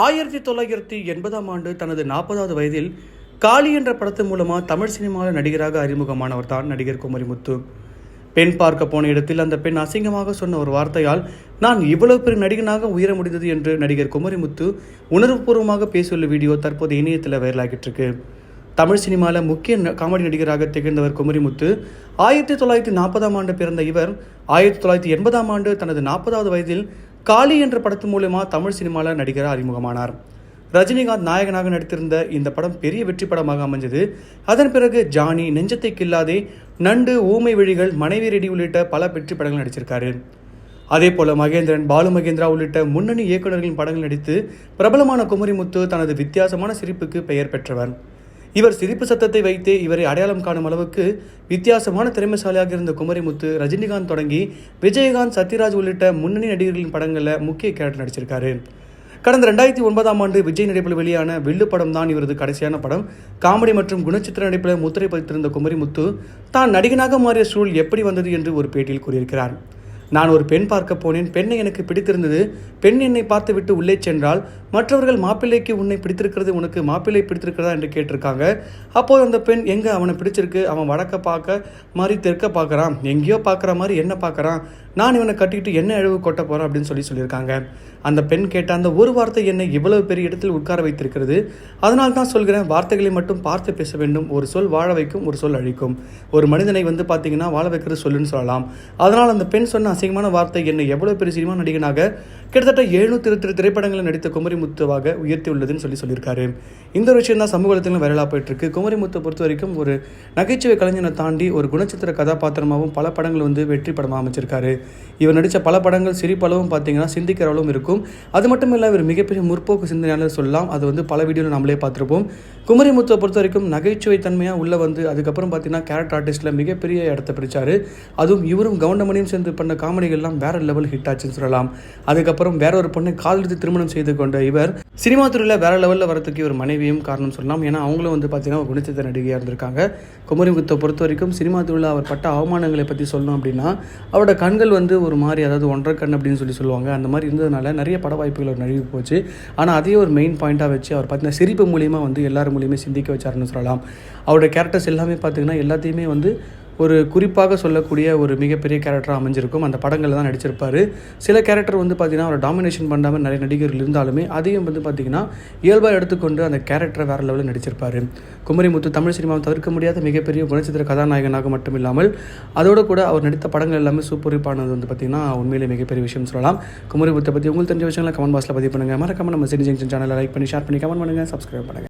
ஆயிரத்தி தொள்ளாயிரத்தி எண்பதாம் ஆண்டு தனது நாற்பதாவது வயதில் காளி என்ற படத்தின் மூலமாக தமிழ் சினிமாவில் நடிகராக அறிமுகமானவர் தான் நடிகர் குமரிமுத்து பெண் பார்க்க போன இடத்தில் அந்த பெண் அசிங்கமாக சொன்ன ஒரு வார்த்தையால் நான் இவ்வளவு பெரிய நடிகனாக உயர முடிந்தது என்று நடிகர் குமரிமுத்து உணர்வுபூர்வமாக பேசியுள்ள வீடியோ தற்போது இணையத்தில் வைரலாகிட்டு இருக்கு தமிழ் சினிமாவில் முக்கிய காமெடி நடிகராக திகழ்ந்தவர் குமரிமுத்து ஆயிரத்தி தொள்ளாயிரத்தி நாற்பதாம் ஆண்டு பிறந்த இவர் ஆயிரத்தி தொள்ளாயிரத்தி எண்பதாம் ஆண்டு தனது நாற்பதாவது வயதில் காளி என்ற படத்து மூலயமா தமிழ் சினிமாவில் நடிகராக அறிமுகமானார். ரஜினிகாந்த் நாயகனாக நடித்திருந்த இந்த படம் பெரிய வெற்றி படமாக அமைஞ்சது. அதன் பிறகு ஜானி நெஞ்சத்தை கில்லாதே நண்டு ஊமை விழிகள் மனைவி ரெடி உள்ளிட்ட பல வெற்றி படங்கள் நடிச்சிருக்காரு. அதே போல மகேந்திரன் பாலு மகேந்திரா உள்ளிட்ட முன்னணி இயக்குநர்களின் படங்கள் நடித்து பிரபலமான குமரிமுத்து தனது வித்தியாசமான சிரிப்புக்கு பெயர் பெற்றவர். இவர் சிரிப்பு சத்தத்தை வைத்தே இவரை அடையாளம் காணும் அளவுக்கு வித்தியாசமான திறமைசாலியாக இருந்த குமரிமுத்து ரஜினிகாந்த் தொடங்கி விஜயகாந்த் சத்யராஜ் உள்ளிட்ட முன்னணி நடிகர்களின் படங்களில் முக்கிய கேரக்டர் நடிச்சிருக்காரு. கடந்த ரெண்டாயிரத்தி ஒன்பதாம் ஆண்டு விஜய் நடிப்பில் வெளியான வில்லு படம் தான் இவரது கடைசியான படம். காமெடி மற்றும் குணச்சித்திர நடிப்பில் முத்திரை பதித்திருந்த குமரிமுத்து தான் நடிகனாக மாறிய சூழல் எப்படி வந்தது என்று ஒரு பேட்டியில் கூறியிருக்கிறார். நான் ஒரு பெண் பார்க்க போனேன். பெண்ணை எனக்கு பிடித்திருந்தது. பெண் என்னை பார்த்துவிட்டு உள்ளே சென்றால் மற்றவர்கள் மாப்பிள்ளைக்கு உன்னை பிடித்திருக்கிறது உனக்கு மாப்பிள்ளை பிடித்திருக்கிறதா என்று கேட்டிருக்காங்க. அப்போது அந்த பெண் எங்கே அவனை பிடிச்சிருக்கு? அவன் வடக்க பார்க்க மாதிரி தெற்க பார்க்குறான். எங்கேயோ பார்க்குற மாதிரி என்ன பார்க்குறான்? நான் இவனை கட்டிக்கிட்டு என்ன அழகு கொட்ட போகிறேன் அப்படின்னு சொல்லி சொல்லியிருக்காங்க. அந்த பெண் கேட்ட அந்த ஒரு வார்த்தை என்னை இவ்வளவு பெரிய இடத்தில் உட்கார வைத்திருக்கிறது. அதனால் தான் சொல்கிறேன் வார்த்தைகளை மட்டும் பார்த்து பேச வேண்டும். ஒரு சொல் வாழ வைக்கும் ஒரு சொல் அழிக்கும். ஒரு மனிதனை வந்து பார்த்தீங்கன்னா வாழ வைக்கிறது சொல்லுன்னு சொல்லலாம். அதனால் அந்த பெண் சொன்ன அசிங்கமான வார்த்தை என்னை எவ்வளோ பெரிய சினிமா நடிகனாக கிட்டத்தட்ட எழுநூத்தி இருபத்தி திரைப்படங்களில் நடித்த குமரிமுத்துவாக உயர்த்தி உள்ளதுன்னு சொல்லி சொல்லியிருக்காரு. இந்த ஒரு விஷயம் தான் சமூகத்திலும் வைரலாக போயிட்டுருக்கு. குமரிமுத்தை பொறுத்த வரைக்கும் ஒரு நகைச்சுவை கலைஞனை தாண்டி ஒரு குணச்சித்திர கதாபாத்திரமாகவும் பல படங்கள் வந்து வெற்றி படமாக அமைச்சிருக்காரு. இவர் நடித்த பல படங்கள் சிரிப்பளவும் பார்த்தீங்கன்னா சிந்திக்கிற அளவும் இருக்கும். அது மட்டும் இல்லை இவர் மிகப்பெரிய முற்போக்கு சிந்தனையாளர் சொல்லலாம். அது வந்து பல வீடியோவில் நம்மளே பார்த்துருப்போம். குமரிமுத்துவை பொறுத்த வரைக்கும் நகைச்சுவை தன்மையாக உள்ளே வந்து அதுக்கப்புறம் பார்த்தீங்கன்னா கேரக்டர் ஆர்டிஸ்ட்டில் மிகப்பெரிய இடத்த பிடிச்சாரு. அதுவும் இவரும் கவுண்டமணியும் சேர்ந்து பண்ண காமெடிகள்லாம் வேற லெவல் ஹிட் ஆச்சுன்னு சொல்லலாம். அதுக்கப்புறம் வேற ஒரு பொண்ணை காலெடுத்து திருமணம் செய்து கொண்ட இவர் சினிமா துறையில் வேற லெவலில் வரதுக்கு இவர் மனைவியும் காரணம் சொல்லலாம். ஏன்னா அவங்களும் வந்து பார்த்தீங்கன்னா ஒரு குணச்சித்திர நடிகையாக இருந்திருக்காங்க. குமரிமுத்தை பொறுத்த வரைக்கும் சினிமா துறையில் அவர் பட்ட அவமானங்களை பற்றி சொல்லணும் அப்படின்னா அவரோட கண்கள் வந்து ஒரு மாதிரி அதாவது ஒன்றரை கண் அப்படின்னு சொல்லி சொல்லுவாங்க. அந்த மாதிரி இருந்ததுனால நிறைய பட வாய்ப்புகள் அவர் நழுவி போச்சு. ஆனால் அதே ஒரு மெயின் பாயிண்ட்டாக வச்சு அவர் பார்த்தீங்கன்னா சிரிப்பு மூலியமாக வந்து எல்லார் மூலியமே சிந்திக்க வச்சாருன்னு சொல்லலாம். அவரோட கேரக்டர்ஸ் எல்லாமே பார்த்தீங்கன்னா எல்லாத்தையுமே வந்து ஒரு குறிப்பாக சொல்லக்கூடிய ஒரு மிகப்பெரிய கேரக்டராக அமைஞ்சிருக்கும். அந்த படங்களில் தான் நடிச்சிருப்பார். சில கேரக்டர் வந்து பார்த்தீங்கன்னா அவரை டாமினேஷன் பண்ணாமல் நிறைய நடிகர்கள் இருந்தாலுமே அதையும் வந்து பார்த்தீங்கன்னா இயல்பாக எடுத்துக்கொண்டு அந்த கேரக்டரை வேறு லெவலில் நடிச்சிருப்பார். குமரிமுத்து தமிழ் சினிமாவை தவிர்க்க முடியாத மிகப்பெரிய குணச்சித்திர கதாநாயகனாக மட்டும் இல்லாமல் அதோடு கூட அவர் நடித்த படங்கள் எல்லாமே சூப்பரிப்பானது வந்து பார்த்தீங்கன்னா உண்மையிலே மிகப்பெரிய விஷயம் சொல்லலாம். குமரிமுத்தை பற்றி உங்களுக்கு தெரிஞ்ச விஷயங்களை கமெண்ட் பாக்ஸில் பதிவு பண்ணுங்கள் மறக்காமல் நம்ம சினி ஜங்ஷன் சேனலை லைக் பண்ணி ஷேர் பண்ணி கமெண்ட் பண்ணுங்கள் சப்ஸ்கிரைப் பண்ணுங்கள்